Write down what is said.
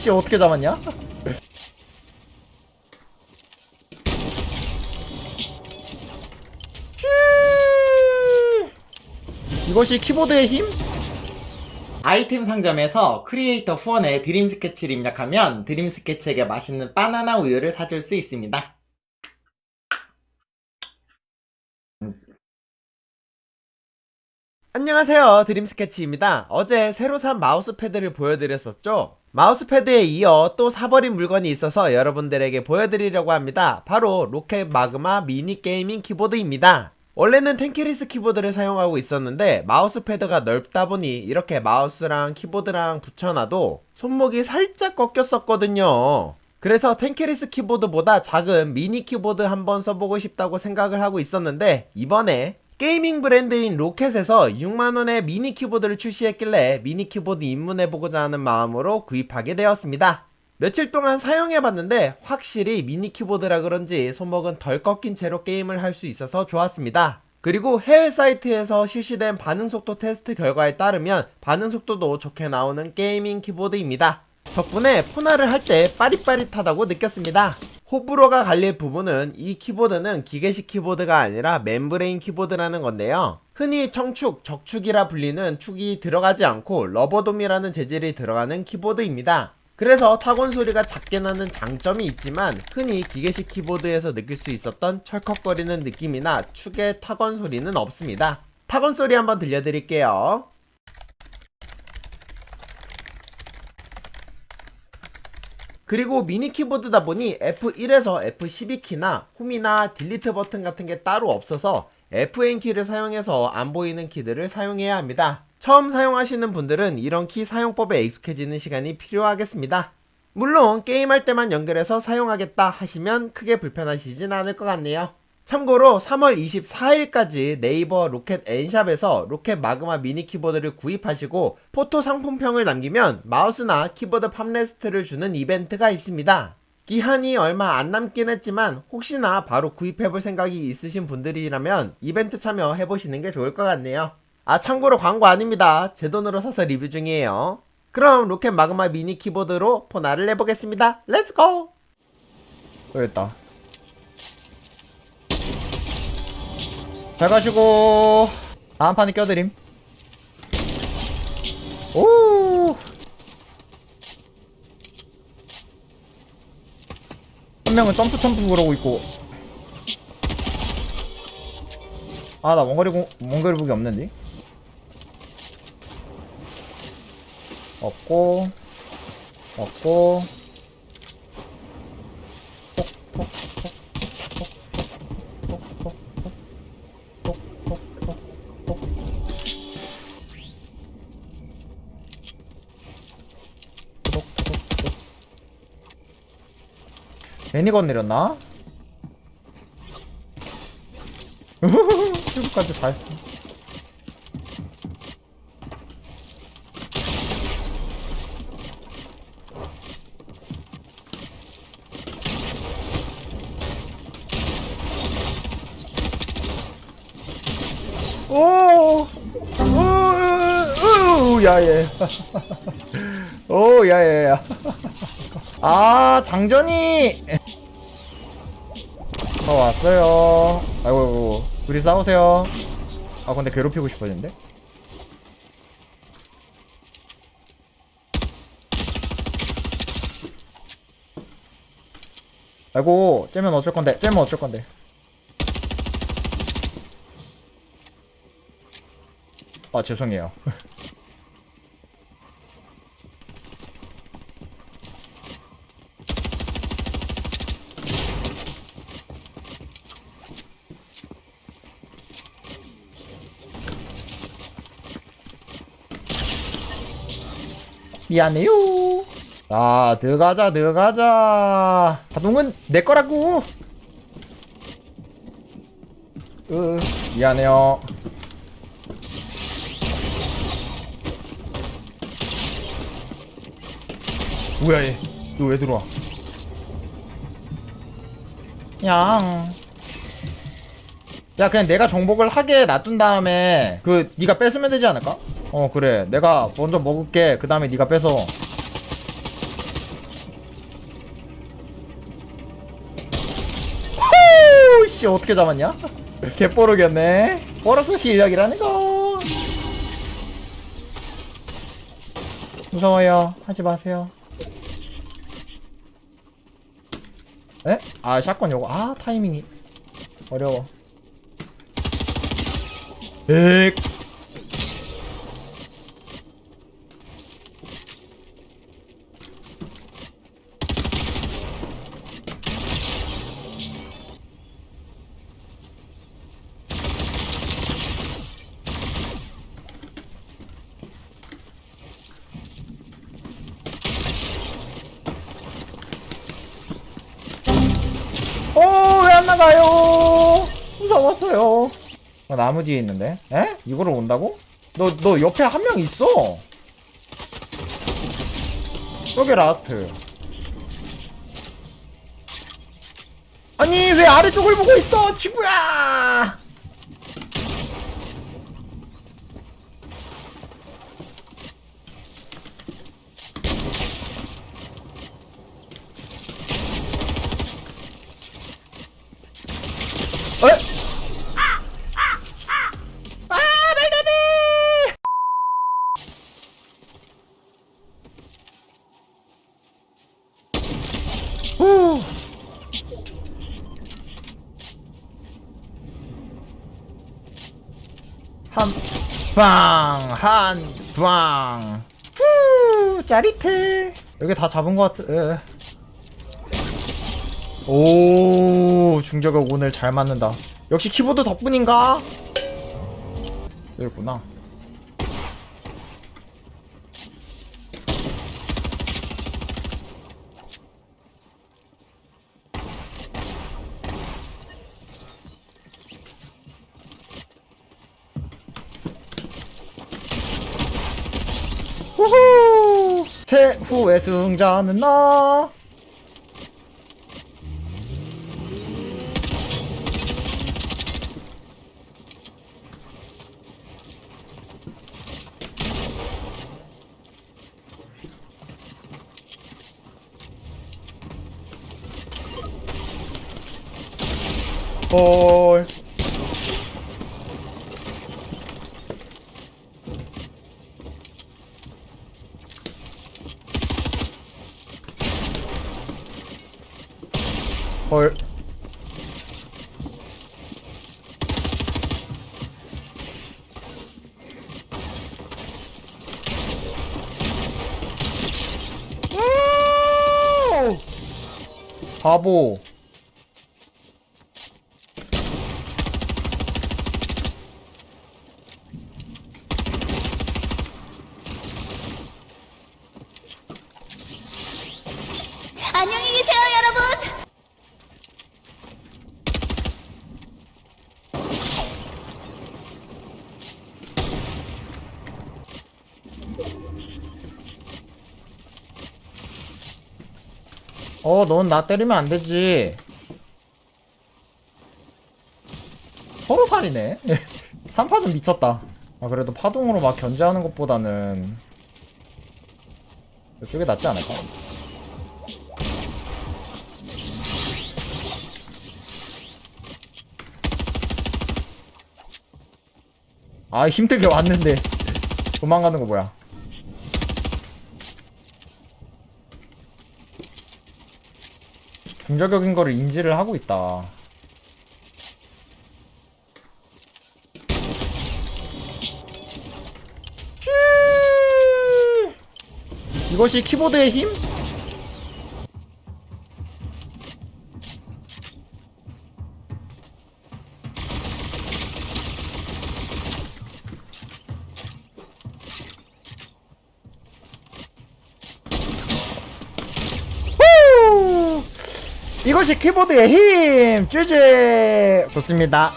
씨 어떻게 잡았냐? 이것이 키보드의 힘? 아이템 상점에서 크리에이터 후원에 드림 스케치를 입력하면 드림 스케치에게 맛있는 바나나 우유를 사줄 수 있습니다. 안녕하세요 드림 스케치입니다. 어제 새로 산 마우스 패드를 보여드렸었죠? 마우스패드에 이어 또 사버린 물건이 있어서 여러분들에게 보여드리려고 합니다. 바로 로켓 마그마 미니 게이밍 키보드입니다. 원래는 텐키리스 키보드를 사용하고 있었는데 마우스패드가 넓다 보니 이렇게 마우스랑 키보드랑 붙여놔도 손목이 살짝 꺾였었거든요. 그래서 텐키리스 키보드보다 작은 미니 키보드 한번 써보고 싶다고 생각을 하고 있었는데 이번에 게이밍 브랜드인 로켓에서 6만원의 미니 키보드를 출시했길래 미니 키보드 입문해보고자 하는 마음으로 구입하게 되었습니다. 며칠 동안 사용해봤는데 확실히 미니 키보드라 그런지 손목은 덜 꺾인 채로 게임을 할 수 있어서 좋았습니다. 그리고 해외 사이트에서 실시된 반응 속도 테스트 결과에 따르면 반응 속도도 좋게 나오는 게이밍 키보드입니다. 덕분에 푸나를 할 때 빠릿빠릿하다고 느꼈습니다. 호불호가 갈릴 부분은 이 키보드는 기계식 키보드가 아니라 멤브레인 키보드라는 건데요. 흔히 청축, 적축이라 불리는 축이 들어가지 않고 러버돔이라는 재질이 들어가는 키보드입니다. 그래서 타건 소리가 작게 나는 장점이 있지만 흔히 기계식 키보드에서 느낄 수 있었던 철컥거리는 느낌이나 축의 타건 소리는 없습니다. 타건 소리 한번 들려드릴게요. 그리고 미니 키보드다 보니 F1에서 F12키나 홈이나 딜리트 버튼 같은 게 따로 없어서 FN 키를 사용해서 안 보이는 키들을 사용해야 합니다. 처음 사용하시는 분들은 이런 키 사용법에 익숙해지는 시간이 필요하겠습니다. 물론 게임할 때만 연결해서 사용하겠다 하시면 크게 불편하시진 않을 것 같네요. 참고로 3월 24일까지 네이버 로켓 N샵에서 로켓 마그마 미니 키보드를 구입하시고 포토 상품평을 남기면 마우스나 키보드 팜레스트를 주는 이벤트가 있습니다. 기한이 얼마 안 남긴 했지만 혹시나 바로 구입해볼 생각이 있으신 분들이라면 이벤트 참여해보시는 게 좋을 것 같네요. 아 참고로 광고 아닙니다. 제 돈으로 사서 리뷰 중이에요. 그럼 로켓 마그마 미니 키보드로 포나를 내보겠습니다. 렛츠고! 있다. 잘 가시고. 다음 판에 껴드림. 오! 한 명은 점프 점프 그러고 있고. 아 나 원거리 공, 원거리 무기 없는데? 없고 없고 괜히 건드렸나? 출구까지 다 했어. 야예. 오, 야야야. 아, 장전이! 저 왔어요. 아이고, 아이고, 둘이 싸우세요. 아, 근데 괴롭히고 싶어지는데? 아이고, 째면 어쩔 건데, 째면 어쩔 건데. 아, 죄송해요. 미안해요. 자, 들어가자, 들어가자. 자동은 내 거라고. 으, 미안해요. 뭐야 얘? 너 왜 들어와? 양. 야 그냥 내가 정복을 하게 놔둔 다음에 그 네가 뺏으면 되지 않을까? 어 그래. 내가 먼저 먹을게. 그 다음에 네가 뺏어. 호우씨 어떻게 잡았냐? 개뽀르겠네. 뽀록스 실력이라는 거. 무서워요. 하지 마세요. 에? 아 샷건 요거. 아 타이밍이 어려워. 에익 나가요? 무서웠어요. 어, 나무 뒤에 있는데? 에? 이거를 온다고? 너, 너 옆에 한 명 있어. 저게 라스트. 아니, 왜 아래쪽을 보고 있어, 친구야! 에? 아, 말도 안 돼! 후. 한 방, 한 방. 후, 짜릿해. 여기 다 잡은 것 같아. 에. 오, 중저격 오늘 잘 맞는다. 역시 키보드 덕분인가? 여기구나. 후후! 최후의 승자는 나! 헐. 헐. 우! 바보. 안녕히 계세요, 여러분. 어, 넌 나 때리면 안 되지. 서로 살이네. 3파전 미쳤다. 아, 그래도 파동으로 막 견제하는 것보다는 이쪽에 낫지 않을까? 아, 힘들게 왔는데 도망가는 거 뭐야? 중저격인 거를 인지를 하고 있다. 슈! 이것이 키보드의 힘? 후! 이것이 키보드의 힘! 쭈쭈! 좋습니다.